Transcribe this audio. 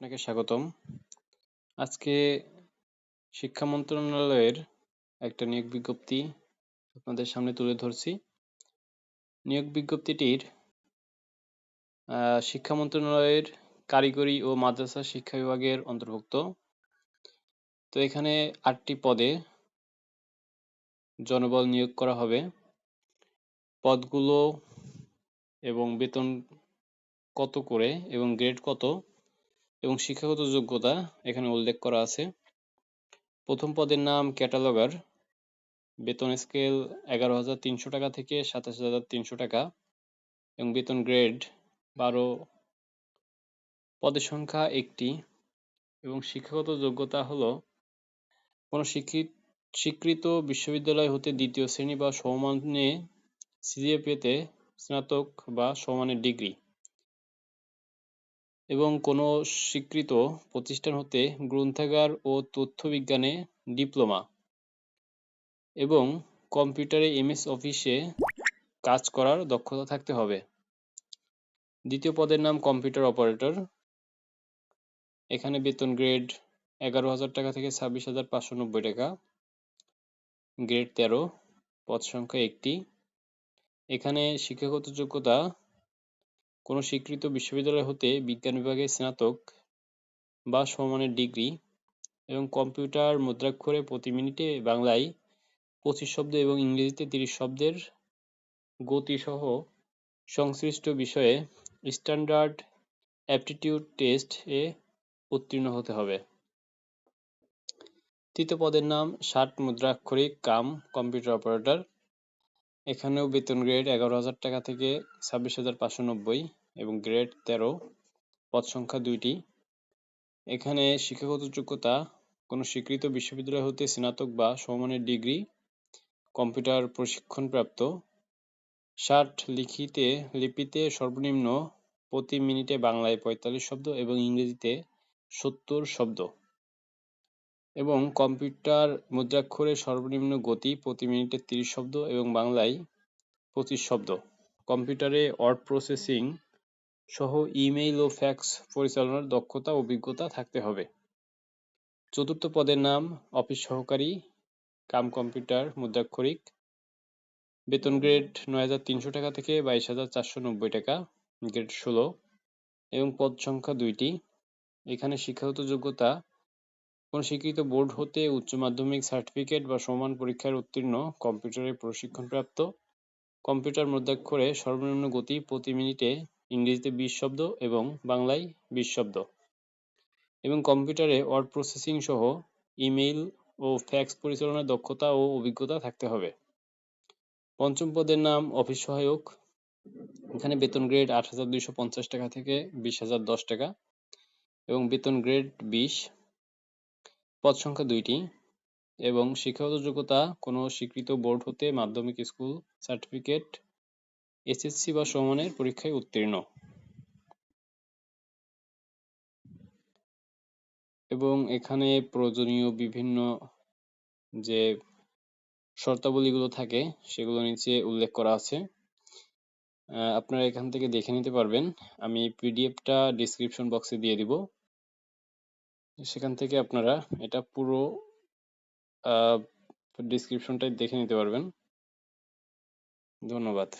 আপনাকে স্বাগতম। আজকে শিক্ষা মন্ত্রণালয়ের একটা নিয়োগ বিজ্ঞপ্তি আপনাদের সামনে তুলে ধরছি। নিয়োগ বিজ্ঞপ্তিটির শিক্ষা মন্ত্রণালয়ের কারিগরি ও মাদ্রাসা শিক্ষা বিভাগের অন্তর্ভুক্ত। তো এখানে আটটি পদে জনবল নিয়োগ করা হবে। পদগুলো এবং বেতন কত করে এবং গ্রেড কত এবং শিক্ষাগত যোগ্যতা এখানে উল্লেখ করা আছে। প্রথম পদের নাম ক্যাটালগার। বেতন স্কেল এগারো হাজার তিনশো টাকা থেকে সাতাশ হাজার তিনশো টাকা এবং বেতন গ্রেড বারো। পদের সংখ্যা একটি এবং শিক্ষাগত যোগ্যতা হলো কোনো শিক্ষিত, স্বীকৃত বিশ্ববিদ্যালয় হতে দ্বিতীয় শ্রেণি বা সমমানে সিজিএ পেতে স্নাতক বা সমানের ডিগ্রি। এবং কোনো স্বীকৃত প্রতিষ্ঠান হতে গ্রন্থাগার ও তথ্য বিজ্ঞানে ডিপ্লোমা এবং কম্পিউটারে এমএস অফিসে কাজ করার দক্ষতা থাকতে হবে। দ্বিতীয় পদের নাম কম্পিউটার অপারেটর। এখানে বেতন গ্রেড এগারো হাজার টাকা থেকে ছাব্বিশ হাজার পাঁচশো নব্বই টাকা। গ্রেড তেরো, পদ সংখ্যা একটি। এখানে শিক্ষাগত যোগ্যতা কোনো স্বীকৃত বিশ্ববিদ্যালয় হতে বিজ্ঞান বিভাগে স্নাতক বা সমমানের ডিগ্রি এবং কম্পিউটার মুদ্রাক্ষরে প্রতি মিনিটে বাংলায় পঁচিশ শব্দ এবং ইংরেজিতে তিরিশ শব্দের গতিসহ সংশ্লিষ্ট বিষয়ে স্ট্যান্ডার্ড অ্যাপটিটিউড টেস্ট এ উত্তীর্ণ হতে হবে। তৃতীয় পদের নাম ষাট মুদ্রাক্ষরিক কাম কম্পিউটার অপারেটর। এখানেও বেতন গ্রেড এগারো হাজার টাকা থেকে ছাব্বিশ হাজার পাঁচশো নব্বই এবং গ্রেড তেরো, পদ সংখ্যা দুইটি। এখানে শিক্ষাগত যোগ্যতা, কোনো স্বীকৃত বিশ্ববিদ্যালয় হতে স্নাতক বা সমমানের ডিগ্রি, কম্পিউটার প্রশিক্ষণপ্রাপ্ত। ষাট লিখিতে, লিপিতে সর্বনিম্ন প্রতি মিনিটে বাংলায় পঁয়তাল্লিশ শব্দ এবং ইংরেজিতে সত্তর শব্দ। এবং কম্পিউটার মুদ্রাক্ষরে সর্বনিম্ন গতি প্রতি মিনিটে তিরিশ শব্দ এবং বাংলায় পঁচিশ শব্দ। কম্পিউটারে ওয়ার্ড প্রসেসিং সহ ইমেইল ও ফ্যাক্স পরিচালনার দক্ষতা অভিজ্ঞতা থাকতে হবে। চতুর্থ পদের নাম অফিস সহকারী, কাম কম্পিউটার মুদ্রাক্ষরিক। বেতন গ্রেড নয় হাজার তিনশো টাকা থেকে বাইশ হাজার চারশো নব্বই টাকা, গ্রেড ষোলো। এবং পদ সংখ্যা দুইটি। এখানে শিক্ষাগত যোগ্যতা কোন স্বীকৃত বোর্ড হতে উচ্চ মাধ্যমিক সার্টিফিকেট বা সমান পরীক্ষায় উত্তীর্ণ কম্পিউটারে প্রশিক্ষণপ্রাপ্ত কম্পিউটার মুদ্রাক্ষরে সর্বনিম্ন গতি প্রতি মিনিটে ইংরেজিতে বিশ শব্দ এবং বাংলায় বিশ শব্দ। এবং কম্পিউটারে ওয়ার্ড প্রসেসিং সহ ইমেইল ও ফ্যাক্স পরিচালনার দক্ষতা ও অভিজ্ঞতা থাকতে হবে। পঞ্চম পদের নাম অফিস সহায়ক। এখানে বেতন গ্রেড আট হাজার দুইশো পঞ্চাশ টাকা থেকে বিশ হাজার দশ টাকা এবং বেতন গ্রেড বিশ। পদ সংখ্যা দুইটি এবং শিক্ষাগত যোগ্যতা কোনো স্বীকৃত বোর্ড হতে মাধ্যমিক স্কুল সার্টিফিকেট, এসএসসি বা সমানের পরীক্ষায় উত্তীর্ণ। এবং এখানে প্রয়োজনীয় বিভিন্ন যে শর্তাবলীগুলো থাকে, সেগুলো নিচে উল্লেখ করা আছে। আপনারা এখান থেকে দেখে নিতে পারবেন। আমি পিডিএফটা ডিসক্রিপশন বক্সে দিয়ে দিব। সেখান থেকে আপনারা এটা পুরো ডিসক্রিপশনটাই দেখে নিতে পারবেন। ধন্যবাদ।